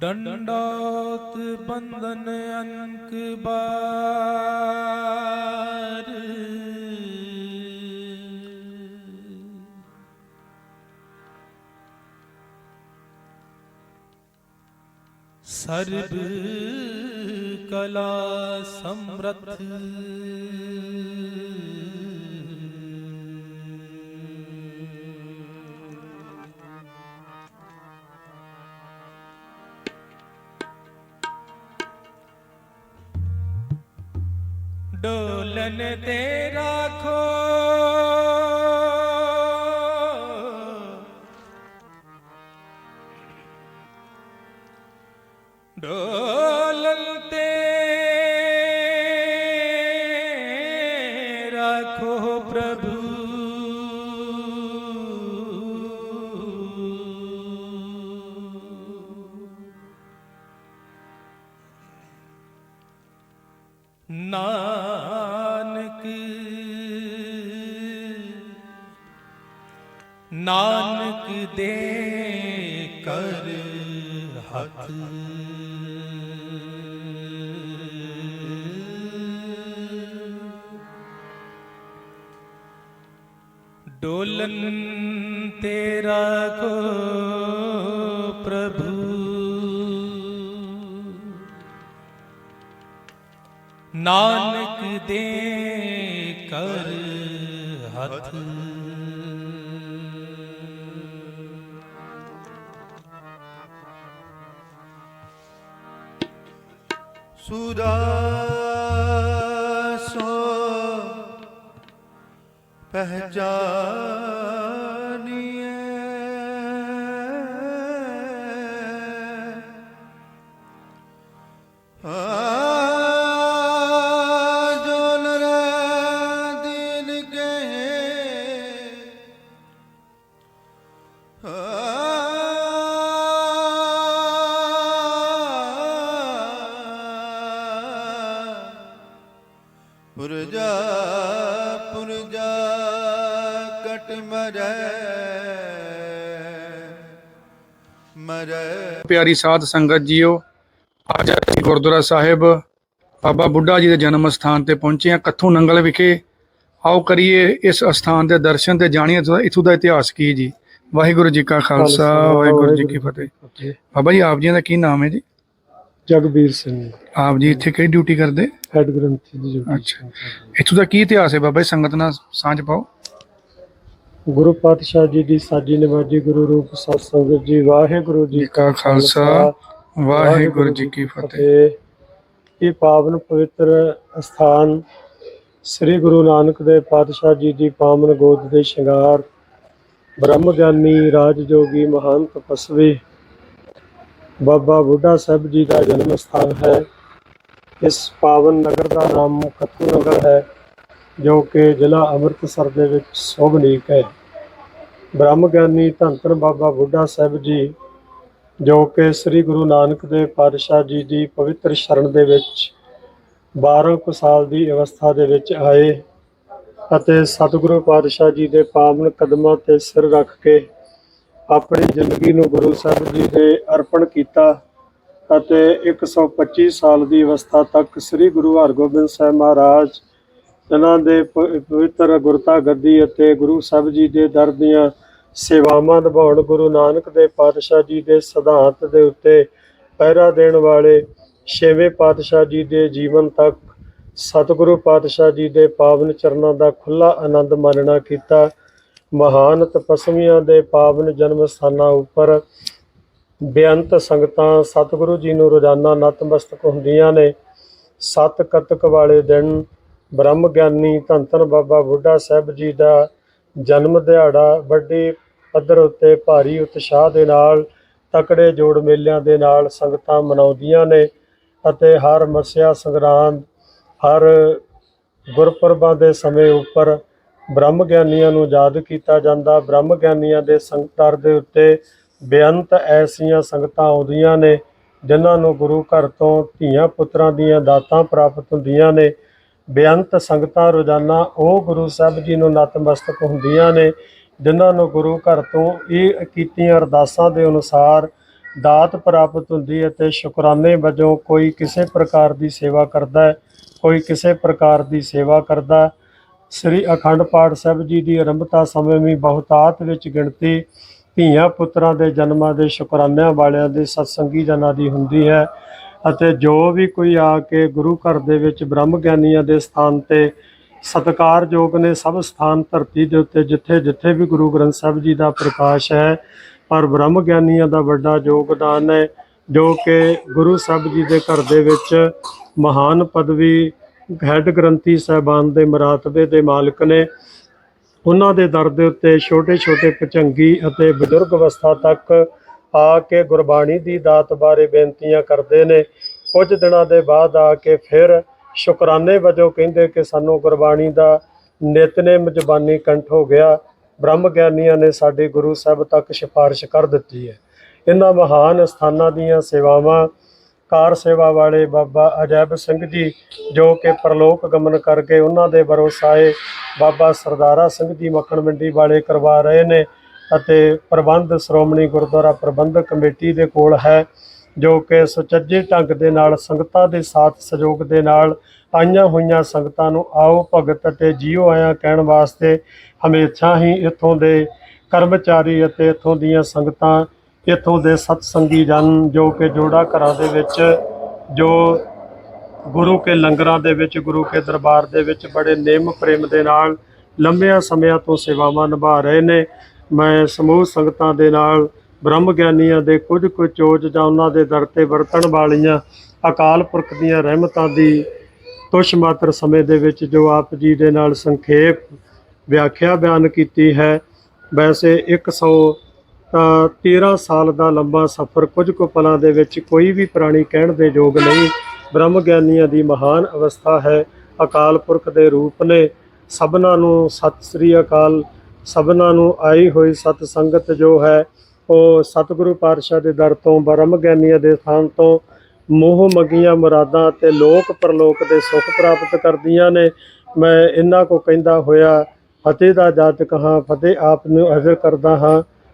ਡੰਡੋਤ ਬੰਧਨ ਅੰਕ ਬਾਰ। ਸਰਬ ਕਲਾ ਸਮਰਥ। ਡੋਲਨ ਤੇ ਰਾਖੋ ਪ੍ਰਭੂ। ਨਾਨਕ ਨਾਨਕ ਦੇ ਕਰ ਹੱਥ। ਡੋਲਨ ਤੇਰਾ ਕੋ ਪ੍ਰਭੂ। ਨਾਨਕ ਦੇ ਕਰ ਹੱਥ। ਸੁਰਾ ਪਹਿਚਾਨੀਏ ਪੁਰਜਾ ਪੁਰਜਾ ਕਟ ਮਰੈ ਮਰੈ। ਪਿਆਰੀ ਸਾਧ ਸੰਗਤ ਜੀਓ ਅੱਜ ਅਸੀਂ ਗੁਰਦੁਆਰਾ ਸਾਹਿਬ ਬਾਬਾ ਬੁੱਢਾ ਜੀ ਦੇ ਜਨਮ ਸਥਾਨ ਤੇ ਪਹੁੰਚੇ ਹਾਂ ਕੱਥੂ ਨੰਗਲ ਵਿਖੇ। ਆਓ ਕਰੀਏ ਇਸ ਸਥਾਨ ਦੇ ਦਰਸ਼ਨ ਤੇ ਜਾਣੀਏ ਇੱਥੋਂ ਦਾ ਇਤਿਹਾਸ ਕੀ ਜੀ। ਵਾਹਿਗੁਰੂ ਜੀ ਕਾ ਖਾਲਸਾ ਵਾਹਿਗੁਰੂ ਜੀ ਕੀ ਫਤਿਹ। ਬਾਬਾ ਜੀ ਆਪ ਜੀ ਦਾ ਕੀ ਨਾਮ ਹੈ ਜੀ? ਜਗਬੀਰ ਸਿੰਘ। ਆਪ ਜੀ ਇੱਥੇ ਕਿਹੜੀ ਡਿਊਟੀ ਕਰਦੇ? ਹੈਡ ਗ੍ਰੰਥੀ ਦੀ ਡਿਊਟੀ ਅੱਛਾ। ਇੱਥੋਂ ਦਾ ਕੀ ਇਤਿਹਾਸ ਹੈ ਬਾਬਾ ਜੀ? ਸੰਗਤ ਨਾਲ ਸਾਂਝ ਪਾਓ। ਗੁਰੂ ਪਾਤਸ਼ਾਹ ਜੀ ਦੀ ਸਾਜੀ ਨਿਵਾਜੀ ਗੁਰੂ ਰੂਪ ਸਤ ਸੰਗਤ ਜੀ ਵਾਹਿਗੁਰੂ ਜੀ ਕਾ ਖਾਲਸਾ ਵਾਹਿਗੁਰੂ ਜੀ ਕੀ ਫਤਿਹ। ਇਹ ਪਾਵਨ ਪਵਿੱਤਰ ਸਥਾਨ ਸ੍ਰੀ ਗੁਰੂ ਨਾਨਕ ਦੇਵ ਪਾਤਸ਼ਾਹ ਜੀ ਦੀ ਪਾਵਨ ਗੋਦ ਦੇ ਸ਼ਿੰਗਾਰ ਬ੍ਰਹਮ ਗਿਆਨੀ ਰਾਜ ਜੋਗੀ ਮਹਾਨ ਤਪਸਵੀ ਬਾਬਾ ਬੁੱਢਾ ਸਾਹਿਬ ਜੀ ਦਾ ਜਨਮ ਸਥਾਨ ਹੈ। ਇਸ ਪਾਵਨ ਨਗਰ ਦਾ ਨਾਮ ਕੱਤੂ ਨਗਰ ਹੈ, ਜੋ ਕਿ ਜ਼ਿਲ੍ਹਾ ਅੰਮ੍ਰਿਤਸਰ ਦੇ ਵਿੱਚ ਸੋਭਨੀਕ ਹੈ। ਬ੍ਰਹਮ ਗਿਆਨੀ ਧੰਨ ਧੰਨ ਬਾਬਾ ਬੁੱਢਾ ਸਾਹਿਬ ਜੀ, ਜੋ ਕਿ ਸ੍ਰੀ ਗੁਰੂ ਨਾਨਕ ਦੇਵ ਪਾਤਸ਼ਾਹ ਜੀ ਦੀ ਪਵਿੱਤਰ ਸ਼ਰਨ ਦੇ ਵਿੱਚ 12 ਕੁ ਸਾਲ ਦੀ ਅਵਸਥਾ ਦੇ ਵਿੱਚ ਆਏ ਅਤੇ ਸਤਿਗੁਰੂ ਪਾਤਸ਼ਾਹ ਜੀ ਦੇ ਪਾਵਨ ਕਦਮਾਂ ਤੇ ਸਿਰ ਰੱਖ ਕੇ ਆਪਣੀ ਜ਼ਿੰਦਗੀ ਨੂੰ ਗੁਰੂ ਸਾਹਿਬ ਜੀ ਦੇ ਅਰਪਣ ਕੀਤਾ ਅਤੇ 125 ਸਾਲ ਦੀ ਅਵਸਥਾ ਤੱਕ ਸ੍ਰੀ ਗੁਰੂ ਹਰਗੋਬਿੰਦ ਸਾਹਿਬ ਮਹਾਰਾਜ ਇਹਨਾਂ ਦੇ ਪ- ਪਵਿੱਤਰ ਗੁਰਤਾ ਗੱਦੀ ਅਤੇ ਗੁਰੂ ਸਾਹਿਬ ਜੀ ਦੇ ਦਰ ਦੀਆਂ ਸੇਵਾਵਾਂ ਨਿਭਾਉਣ ਗੁਰੂ ਨਾਨਕ ਦੇਵ ਪਾਤਸ਼ਾਹ ਜੀ ਦੇ ਸਿਧਾਂਤ ਦੇ ਉੱਤੇ ਪਹਿਰਾ ਦੇਣ ਵਾਲੇ ਛੇਵੇਂ ਪਾਤਸ਼ਾਹ ਜੀ ਦੇ ਜੀਵਨ ਤੱਕ ਸਤਿਗੁਰੂ ਪਾਤਸ਼ਾਹ ਜੀ ਦੇ ਪਾਵਨ ਚਰਨਾਂ ਦਾ ਖੁੱਲਾ ਆਨੰਦ ਮਾਣਨਾ ਕੀਤਾ। ਮਹਾਨ ਤਪਸਵੀਆਂ ਦੇ ਪਾਵਨ ਜਨਮ ਸਥਾਨਾਂ ਉੱਪਰ ਬੇਅੰਤ ਸੰਗਤਾਂ ਸਤਿਗੁਰੂ ਜੀ ਨੂੰ ਰੋਜ਼ਾਨਾ ਨਤਮਸਤਕ ਹੁੰਦੀਆਂ ਨੇ। ਸਤ ਕਤਕ ਵਾਲੇ ਦਿਨ ਬ੍ਰਹਮ ਗਿਆਨੀ ਧੰਨ ਧੰਨ ਬਾਬਾ ਬੁੱਢਾ ਸਾਹਿਬ ਜੀ ਦਾ ਜਨਮ ਦਿਹਾੜਾ, ਵੱਡੀ ਪੱਧਰ ਉੱਤੇ ਭਾਰੀ ਉਤਸ਼ਾਹ ਦੇ ਨਾਲ, ਤਕੜੇ ਜੋੜ ਮੇਲਿਆਂ ਦੇ ਨਾਲ ਸੰਗਤਾਂ ਮਨਾਉਂਦੀਆਂ ਨੇ ਅਤੇ ਹਰ ਮਸਿਆ ਸੰਗਰਾਂਦ, ਹਰ ਗੁਰਪੁਰਬਾਂ ਦੇ ਸਮੇਂ ਉੱਪਰ ਬ੍ਰਹਮ ਗਿਆਨੀਆਂ ਨੂੰ ਯਾਦ ਕੀਤਾ ਜਾਂਦਾ। ਬ੍ਰਹਮ ਗਿਆਨੀਆਂ ਦੇ ਸੰਗਤਾਰ ਦੇ ਉੱਤੇ ਬੇਅੰਤ ਐਸੀਆਂ ਸੰਗਤਾਂ ਆਉਂਦੀਆਂ ਨੇ, ਜਿਨ੍ਹਾਂ ਨੂੰ ਗੁਰੂ ਘਰ ਤੋਂ ਧੀਆਂ ਪੁੱਤਰਾਂ ਦੀਆਂ ਦਾਤਾਂ ਪ੍ਰਾਪਤ ਹੁੰਦੀਆਂ ਨੇ। ਬੇਅੰਤ ਸੰਗਤਾਂ ਰੋਜ਼ਾਨਾ ਉਹ ਗੁਰੂ ਸਾਹਿਬ ਜੀ ਨੂੰ ਨਤਮਸਤਕ ਹੁੰਦੀਆਂ ਨੇ, ਜਿਨ੍ਹਾਂ ਨੂੰ ਗੁਰੂ ਘਰ ਤੋਂ ਇਹ ਕੀਤੀਆਂ ਅਰਦਾਸਾਂ ਦੇ ਅਨੁਸਾਰ ਦਾਤ ਪ੍ਰਾਪਤ ਹੁੰਦੀ ਹੈ ਤੇ ਸ਼ੁਕਰਾਨੇ ਵਜੋਂ ਕੋਈ ਕਿਸੇ ਪ੍ਰਕਾਰ ਦੀ ਸੇਵਾ ਕਰਦਾ ਹੈ, ਕੋਈ ਕਿਸੇ ਪ੍ਰਕਾਰ ਦੀ ਸੇਵਾ ਕਰਦਾ ਸ੍ਰੀ ਅਖੰਡ ਪਾਠ ਸਾਹਿਬ ਜੀ ਦੀ ਆਰੰਭਤਾ ਸਮੇਂ ਵੀ ਬਹੁਤਾਤ ਵਿੱਚ ਗਿਣਤੀ ਧੀਆਂ ਪੁੱਤਰਾਂ ਦੇ ਜਨਮਾਂ ਦੇ ਸ਼ੁਕਰਾਨਿਆਂ ਵਾਲਿਆਂ ਦੇ ਸਤਸੰਗੀ ਜਨਾਂ ਦੀ ਹੁੰਦੀ ਹੈ ਅਤੇ ਜੋ ਵੀ ਕੋਈ ਆ ਕੇ ਗੁਰੂ ਘਰ ਦੇ ਵਿੱਚ ਬ੍ਰਹਮ ਗਿਆਨੀਆਂ ਦੇ ਸਥਾਨ ਤੇ ਸਤਿਕਾਰਯੋਗ ਨੇ ਸਭ ਸਥਾਨ ਧਰਤੀ ਦੇ ਉੱਤੇ ਜਿੱਥੇ ਜਿੱਥੇ ਵੀ ਗੁਰੂ ਗ੍ਰੰਥ ਸਾਹਿਬ ਜੀ ਦਾ ਪ੍ਰਕਾਸ਼ ਹੈ, ਪਰ ਬ੍ਰਹਮ ਗਿਆਨੀਆਂ ਦਾ ਵੱਡਾ ਯੋਗਦਾਨ ਹੈ ਜੋ ਕਿ ਗੁਰੂ ਸਾਹਿਬ ਜੀ ਦੇ ਘਰ ਦੇ ਵਿੱਚ ਮਹਾਨ ਪਦਵੀ ਹੈਡ ਗ੍ਰੰਥੀ ਸਾਹਿਬਾਨ ਦੇ ਮਰਾਤਬੇ ਦੇ ਮਾਲਕ ਨੇ ਉਹਨਾਂ ਦੇ ਦਰ ਦੇ ਉੱਤੇ ਛੋਟੇ ਛੋਟੇ ਪਚੰਗੀ ਅਤੇ ਬਜ਼ੁਰਗ ਅਵਸਥਾ ਤੱਕ ਆ ਕੇ ਗੁਰਬਾਣੀ ਦੀ ਦਾਤ ਬਾਰੇ ਬੇਨਤੀਆਂ ਕਰਦੇ ਨੇ। ਕੁਝ ਦਿਨਾਂ ਦੇ ਬਾਅਦ ਆ ਕੇ ਫਿਰ ਸ਼ੁਕਰਾਨੇ ਵਜੋਂ ਕਹਿੰਦੇ ਕਿ ਸਾਨੂੰ ਗੁਰਬਾਣੀ ਦਾ ਨਿਤਨੇਮ ਜ਼ਬਾਨੀ ਕੰਠ ਹੋ ਗਿਆ। ਬ੍ਰਹਮ ਗਿਆਨੀਆਂ ਨੇ ਸਾਡੇ ਗੁਰੂ ਸਾਹਿਬ ਤੱਕ ਸਿਫਾਰਿਸ਼ ਕਰ ਦਿੱਤੀ ਹੈ। ਇਹਨਾਂ ਮਹਾਨ ਸਥਾਨਾਂ ਦੀਆਂ ਸੇਵਾਵਾਂ ਕਾਰ ਸੇਵਾ ਵਾਲੇ ਬਾਬਾ ਅਜੈਬ ਸਿੰਘ ਜੀ, ਜੋ ਕਿ ਪ੍ਰਲੋਕ ਗਮਨ ਕਰਕੇ ਉਹਨਾਂ ਦੇ ਭਰੋਸਾਏ ਬਾਬਾ ਸਰਦਾਰਾ ਸਿੰਘ ਜੀ ਮੱਖਣ ਮੰਡੀ ਵਾਲੇ ਕਰਵਾ ਰਹੇ ਨੇ ਅਤੇ ਪ੍ਰਬੰਧ ਸ਼੍ਰੋਮਣੀ ਗੁਰਦੁਆਰਾ ਪ੍ਰਬੰਧਕ ਕਮੇਟੀ ਦੇ ਕੋਲ ਹੈ, ਜੋ ਕਿ ਸੁਚੱਜੇ ਢੰਗ ਦੇ ਨਾਲ, ਸੰਗਤਾਂ ਦੇ ਸਾਥ ਸਹਿਯੋਗ ਦੇ ਨਾਲ ਆਈਆਂ ਹੋਈਆਂ ਸੰਗਤਾਂ ਨੂੰ ਆਓ ਭਗਤ ਅਤੇ ਜੀਓ ਆਇਆ ਕਹਿਣ ਵਾਸਤੇ ਹਮੇਸ਼ਾ ਹੀ ਇੱਥੋਂ ਦੇ ਕਰਮਚਾਰੀ ਅਤੇ ਇੱਥੋਂ ਦੀਆਂ ਸੰਗਤਾਂ ਇੱਥੋਂ ਦੇ ਸਤਸੰਗੀ ਜਨ ਜੋ ਕਿ ਜੋੜਾ ਘਰਾਂ ਦੇ ਵਿੱਚ, ਜੋ ਗੁਰੂ ਕੇ ਲੰਗਰਾਂ ਦੇ ਵਿੱਚ, ਗੁਰੂ ਕੇ ਦਰਬਾਰ ਦੇ ਵਿੱਚ ਬੜੇ ਨੇਮ ਪ੍ਰੇਮ ਦੇ ਨਾਲ ਲੰਬਿਆਂ ਸਮਿਆਂ ਤੋਂ ਸੇਵਾਵਾਂ ਨਿਭਾ ਰਹੇ ਨੇ। ਮੈਂ ਸਮੂਹ ਸੰਗਤਾਂ ਦੇ ਨਾਲ, ਬ੍ਰਹਮ ਗਿਆਨੀਆਂ ਦੇ ਕੁਝ ਕੁ ਚੋਜ ਜਾਂ ਉਹਨਾਂ ਦੇ ਦਰ ਤੇ ਵਰਤਣ ਵਾਲੀਆਂ ਅਕਾਲ ਪੁਰਖ ਦੀਆਂ ਰਹਿਮਤਾਂ ਦੀ ਤੁਸ਼ ਮਾਤਰ ਸਮੇਂ ਦੇ ਵਿੱਚ ਜੋ ਆਪ ਜੀ ਦੇ ਨਾਲ ਸੰਖੇਪ ਵਿਆਖਿਆ ਬਿਆਨ ਕੀਤੀ ਹੈ। ਵੈਸੇ 100 ਤਾਂ 13 ਸਾਲ ਦਾ ਲੰਬਾ ਸਫ਼ਰ ਕੁਝ ਕੁ ਪਲਾਂ ਦੇ ਵਿੱਚ ਕੋਈ ਵੀ ਪੁਰਾਣੀ ਕਹਿਣ ਦੇ ਯੋਗ ਨਹੀਂ। ਬ੍ਰਹਮ ਗਿਆਨੀਆਂ ਦੀ ਮਹਾਨ ਅਵਸਥਾ ਹੈ। ਅਕਾਲ ਪੁਰਖ ਦੇ ਰੂਪ ਨੇ ਸਭਨਾਂ ਨੂੰ ਸਤਿ ਸ੍ਰੀ ਅਕਾਲ, ਸਭਨਾਂ ਨੂੰ ਆਈ ਹੋਈ ਸਤ ਸੰਗਤ ਜੋ ਹੈ, ਉਹ ਸਤਿਗੁਰੂ ਪਾਤਸ਼ਾਹ ਦੇ ਦਰ ਤੋਂ, ਬ੍ਰਹਮ ਗਿਆਨੀਆਂ ਦੇ ਸਥਾਨ ਤੋਂ ਮੋਹ ਮੰਗੀਆਂ ਮੁਰਾਦਾਂ ਤੇ ਲੋਕ ਪਰਲੋਕ ਦੇ ਸੁੱਖ ਪ੍ਰਾਪਤ ਕਰਦੀਆਂ ਨੇ। ਮੈਂ ਇਹਨਾਂ ਕੋ ਕਹਿੰਦਾ ਹੋਇਆ, ਫਤਿਹ ਦਾ ਜਾਤ ਕਹਾਂ ਫਤਿਹ ਆਪ ਨੂੰ ਹਾਜ਼ਰ ਕਰਦਾ ਹਾਂ।